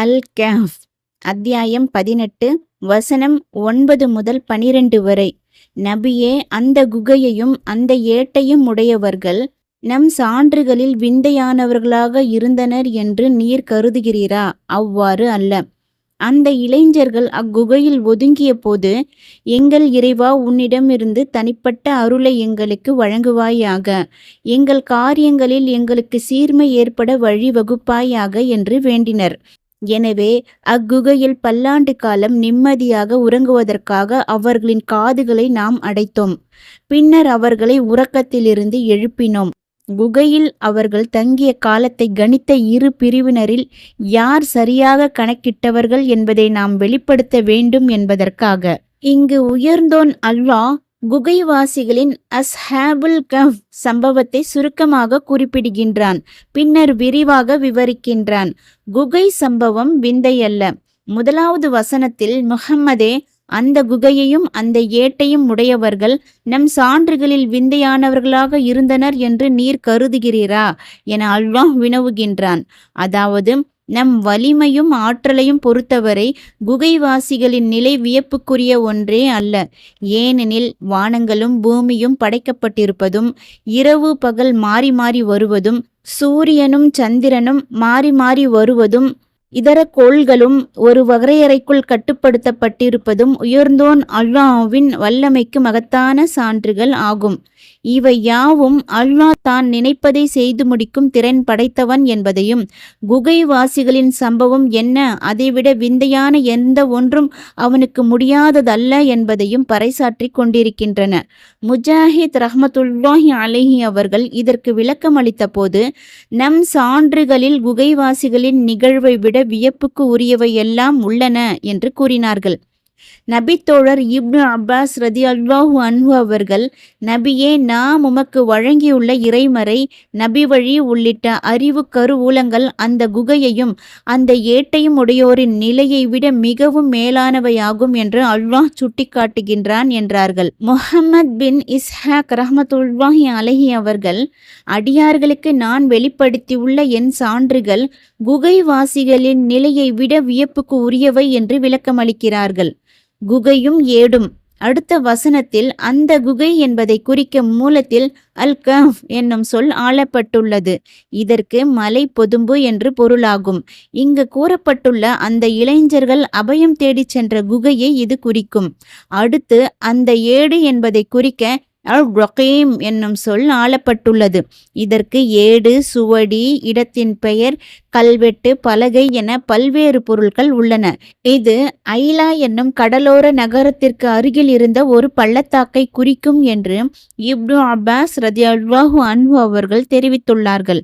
அல் cafe அத்தியாயம் பதினெட்டு வசனம் ஒன்பது முதல் பனிரெண்டு வரை. நபியே அந்த குகையையும் அந்த ஏட்டையும் உடையவர்கள் நம் சான்றுகளில் விந்தையானவர்களாக இருந்தனர் என்று நீர் கருதுகிறீரா? அவ்வாறு அல்ல. அந்த இளைஞர்கள் அக்குகையில் ஒதுங்கிய போது எங்கள் இறைவா உன்னிடமிருந்து தனிப்பட்ட அருளை எங்களுக்கு வழங்குவாயாக எங்கள் காரியங்களில் எங்களுக்கு சீர்மை ஏற்பட வழிவகுப்பாயாக என்று வேண்டினர். எனவே அக்குகையில் பல்லாண்டு காலம் நிம்மதியாக உறங்குவதற்காக அவர்களின் காதுகளை நாம் அடைத்தோம். பின்னர் அவர்களை உறக்கத்திலிருந்து எழுப்பினோம். குகையில் அவர்கள் தங்கிய காலத்தை கணித்த இரு பிரிவினரில் யார் சரியாக கணக்கிட்டவர்கள் என்பதை நாம் வெளிப்படுத்த வேண்டும் என்பதற்காக. இங்கு உயர்ந்தோன் அல்வா குகைவாசிகளின் அஸ்ஹாபுல் கஃப் சம்பவத்தை சுருக்கமாக குறிப்பிடுகின்றான் பின்னர் விரிவாக விவரிக்கின்றான். குகை சம்பவம் விந்தையல்ல. முதலாவது வசனத்தில் முஹம்மதே அந்த குகையையும் அந்த ஏட்டையும் உடையவர்கள் நம் சான்றுகளில் விந்தையானவர்களாக இருந்தனர் என்று நீர் கருதுகிறீரா? என அல்வாஹ் வினவுகின்றான். அதாவது நம் வலிமையும் ஆற்றலையும் பொறுத்தவரை குகைவாசிகளின் நிலை வியப்புக்குரிய ஒன்றே அல்ல. ஏனெனில் வானங்களும் பூமியும் படைக்கப்பட்டிருப்பதும் இரவு பகல் மாறி மாறி வருவதும் சூரியனும் சந்திரனும் மாறி மாறி வருவதும் இதர கோள்களும் ஒரு வரையறைக்குள் கட்டுப்படுத்தப்பட்டிருப்பதும் உயர்ந்தோன் அல்லாவின் வல்லமைக்கு மகத்தான சான்றுகள் ஆகும். இவை யாவும் அல்லாஹ் தான் நினைப்பதை செய்து முடிக்கும் திறன் படைத்தவன் என்பதையும் குகைவாசிகளின் சம்பவம் என்ன அதைவிட விந்தையான எந்த ஒன்றும் அவனுக்கு முடியாததல்ல என்பதையும் பறைசாற்றிக் கொண்டிருக்கின்றன. முஜாஹித் ரஹமத்துல்லாஹி அலஹி அவர்கள் இதற்கு விளக்கம் அளித்த போது நம் சான்றுகளில் குகைவாசிகளின் நிகழ்வை விட வியப்புக்கு உரியவை எல்லாம் உள்ளன என்று கூறினார்கள். நபித்தோழர் இப்னு அப்பாஸ் ரதி அல்வாஹு அன்ஹு அவர்கள் நபியே நாம் உமக்கு வழங்கியுள்ள இறைமறை நபி வழி உள்ளிட்ட அறிவு கருவூலங்கள் அந்த குகையையும் அந்த ஏட்டையும் உடையோரின் நிலையை விட மிகவும் மேலானவையாகும் என்று அல்வாஹ் சுட்டிக்காட்டுகின்றான் என்றார்கள். முஹம்மத் பின் இஸ்ஹாக் ரஹமத்துல்வாஹி அலஹி அவர்கள் அடியார்களுக்கு நான் வெளிப்படுத்தியுள்ள என் சான்றுகள் குகைவாசிகளின் நிலையை விட வியப்புக்கு உரியவை என்று விளக்கமளிக்கிறார்கள். குகையும் ஏடும். அடுத்த வசனத்தில் அந்த குகை என்பதை குறிக்க மூலத்தில் அல் கஃப் என்னும் சொல் ஆளப்பட்டுள்ளது. இதற்கு மலை பொதும்பு என்று பொருளாகும். இங்கு கூறப்பட்டுள்ள அந்த இளைஞர்கள் அபயம் தேடிச் சென்ற குகையை இது குறிக்கும். அடுத்து அந்த ஏடு என்பதை குறிக்க ரொகீம் என்னும் சொல் ஆளப்பட்டுள்ளது. இதற்கு ஏடு சுவடி இடத்தின் பெயர் கல்வெட்டு பலகை என பல்வேறு பொருட்கள் உள்ளன. இது ஐலா என்னும் கடலோர நகரத்திற்கு அருகில் இருந்த ஒரு பள்ளத்தாக்கை குறிக்கும் என்று இப்னு அப்பாஸ் ரதி அல்வாஹு அன்பு அவர்கள் தெரிவித்துள்ளார்கள்.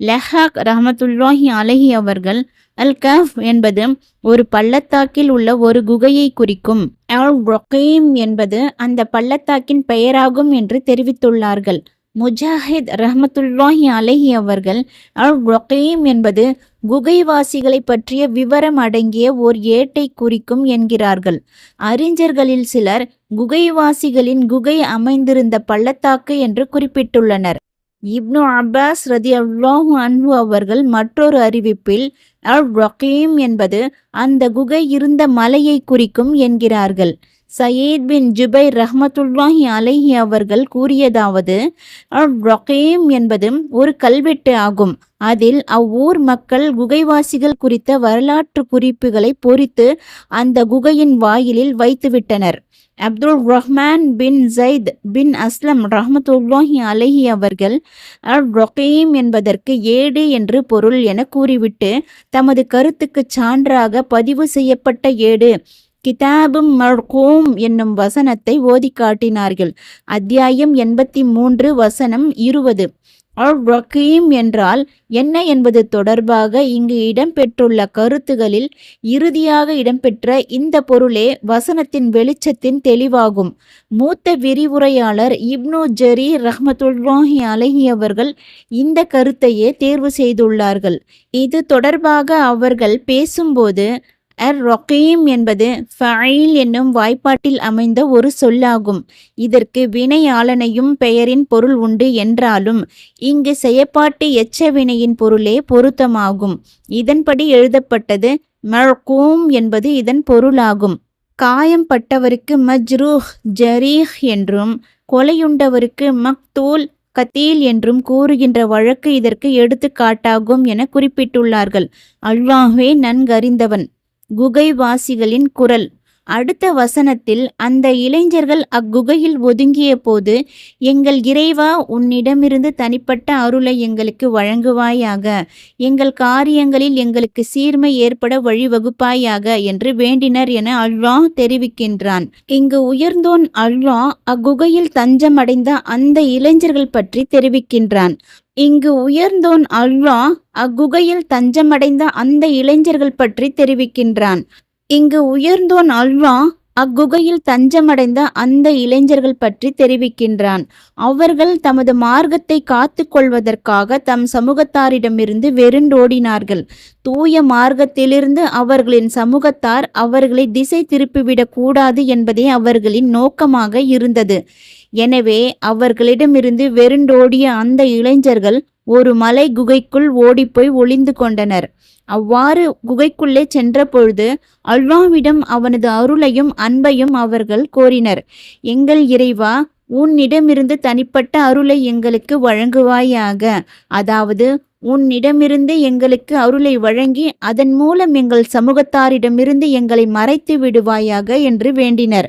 லெஹாக் ரஹமத்துல்லாஹி அலஹி அவர்கள் அல் கஃப் என்பது ஒரு பள்ளத்தாக்கில் உள்ள ஒரு குகையை குறிக்கும். அல் ரொக்கீம் என்பது அந்த பள்ளத்தாக்கின் பெயராகும் என்று தெரிவித்துள்ளார்கள். முஜாஹித் ரஹமத்துல்லாஹி அலஹி அவர்கள் அல் ரொக்கீம் என்பது குகைவாசிகளை பற்றிய விவரம் அடங்கிய ஓர் ஏட்டை குறிக்கும் என்கிறார்கள். அறிஞர்களில் சிலர் குகைவாசிகளின் குகை அமைந்திருந்த பள்ளத்தாக்கு என்று குறிப்பிட்டுள்ளனர். இப்னு அப்பாஸ் ரதி அல்லாஹு அன்பு அவர்கள் மற்றொரு அறிவிப்பில் அல் ரகீம் என்பது அந்த குகை இருந்த மலையை குறிக்கும் என்கிறார்கள். சயீத் பின் ஜுபை ரஹமத்துல்லாஹி அலைஹி அவர்கள் கூறியதாவது அல் ரகீம் என்பது ஒரு கல்வெட்டு ஆகும். அதில் அவ்வூர் மக்கள் குகைவாசிகள் குறித்த வரலாற்று குறிப்புகளை பொறித்து அந்த குகையின் வாயிலில் வைத்துவிட்டனர். அப்துல் ரஹ்மான் பின் ஜைத் பின் அஸ்லம் ரஹமத்துல்லாஹி அலஹி அவர்கள் அல் ரொகீம் என்பதற்கு ஏடு என்று பொருள் என கூறிவிட்டு தமது கருத்துக்கு சான்றாக பதிவு செய்யப்பட்ட ஏடு. கிதாபும் மர்கூம் என்னும் வசனத்தை ஓதி காட்டினார்கள். அத்தியாயம் எண்பத்தி மூன்று வசனம் இருபது. அல் ரகீம் என்றால் என்ன என்பது தொடர்பாக இங்கு இடம்பெற்றுள்ள கருத்துகளில் இறுதியாக இடம்பெற்ற இந்த பொருளே வசனத்தின் வெளிச்சத்தின் தெளிவாகும். மூத்த விரிவுரையாளர் இப்னு ஜரி ரஹமத்துல்லாஹி அலஹி அவர்கள் இந்த கருத்தையே தேர்வு செய்துள்ளார்கள். இது தொடர்பாக அவர்கள் பேசும்போது அர் ரொக்கீம் என்பது ஃபயில் என்னும் வாய்ப்பாட்டில் அமைந்த ஒரு சொல்லாகும். இதற்கு வினையாளனையும் பெயரின் பொருள் உண்டு என்றாலும் இங்கு செயப்பாட்டு எச்ச வினையின் பொருளே பொருத்தமாகும். இதன்படி எழுதப்பட்டது மழ்கூம் என்பது இதன் பொருளாகும். காயம் பட்டவருக்கு மஜ்ரூஹ் ஜரீஹ் என்றும் கொலையுண்டவருக்கு மக்தூல் கத்தீல் என்றும் கூறுகின்ற வழக்கு இதற்கு எடுத்துக்காட்டாகும் என குறிப்பிட்டுள்ளார்கள். அல்வாஹே நன்கறிந்தவன். குகைவாசிகளின் குரல். அடுத்த வசனத்தில் அந்த இளைஞர்கள் அக்குகையில் ஒதுங்கிய போது எங்கள் இறைவா உன்னிடமிருந்து தனிப்பட்ட அருளை எங்களுக்கு வழங்குவாயாக. எங்கள் காரியங்களில் எங்களுக்கு சீர்மை ஏற்பட வழிவகுப்பாயாக என்று வேண்டினர் என அல்லாஹ் தெரிவிக்கின்றான். இங்கு உயர்ந்தோன் அல்லாஹ் அக்குகையில் தஞ்சமடைந்த அந்த இளைஞர்கள் பற்றி தெரிவிக்கின்றான். இங்கு உயர்ந்தோன் அல்லாஹ் அக்குகையில் தஞ்சமடைந்த அந்த இளைஞர்கள் பற்றி தெரிவிக்கின்றான். இங்கு உயர்ந்தோன் அல்வா அக்குகையில் தஞ்சமடைந்த அந்த இளைஞர்கள் பற்றி தெரிவிக்கின்றான். அவர்கள் தமது மார்க்கத்தை காத்து கொள்வதற்காக தம் சமூகத்தாரிடமிருந்து வெறுண்டோடினார்கள். தூய மார்க்கத்திலிருந்து அவர்களின் சமூகத்தார் அவர்களை திசை திருப்பிவிடக் கூடாது என்பதே அவர்களின் நோக்கமாக இருந்தது. எனவே அவர்களிடமிருந்து வெறுண்டோடிய அந்த இளைஞர்கள் ஒரு மலை குகைக்குள் ஓடிப்போய் ஒளிந்து கொண்டனர். அவ்வாறு குகைக்குள்ளே சென்றபொழுது அல்வாவிடம் அவனது அருளையும் அன்பையும் அவர்கள் கோரினர். எங்கள் இறைவா உன்னிடமிருந்து தனிப்பட்ட அருளை எங்களுக்கு வழங்குவாயாக. அதாவது உன்னிடமிருந்து எங்களுக்கு அருளை வழங்கி அதன் மூலம் எங்கள் சமூகத்தாரிடமிருந்து எங்களை மறைத்து விடுவாயாக என்று வேண்டினர்.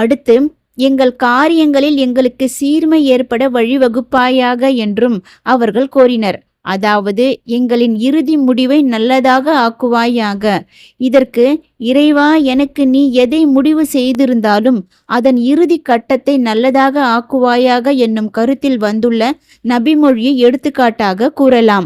அடுத்து எங்கள் காரியங்களில் எங்களுக்கு சீர்மை ஏற்பட வழிவகுப்பாயாக என்றும் அவர்கள் கோரினர். அதாவது எங்களின் இறுதி முடிவை நல்லதாக ஆக்குவாயாக. இதற்கு இறைவா எனக்கு நீ எதை முடிவு செய்திருந்தாலும் அதன் இறுதி கட்டத்தை நல்லதாக ஆக்குவாயாக என்னும் கருத்தில் வந்துள்ள நபிமொழியை எடுத்துக்காட்டாக கூறலாம்.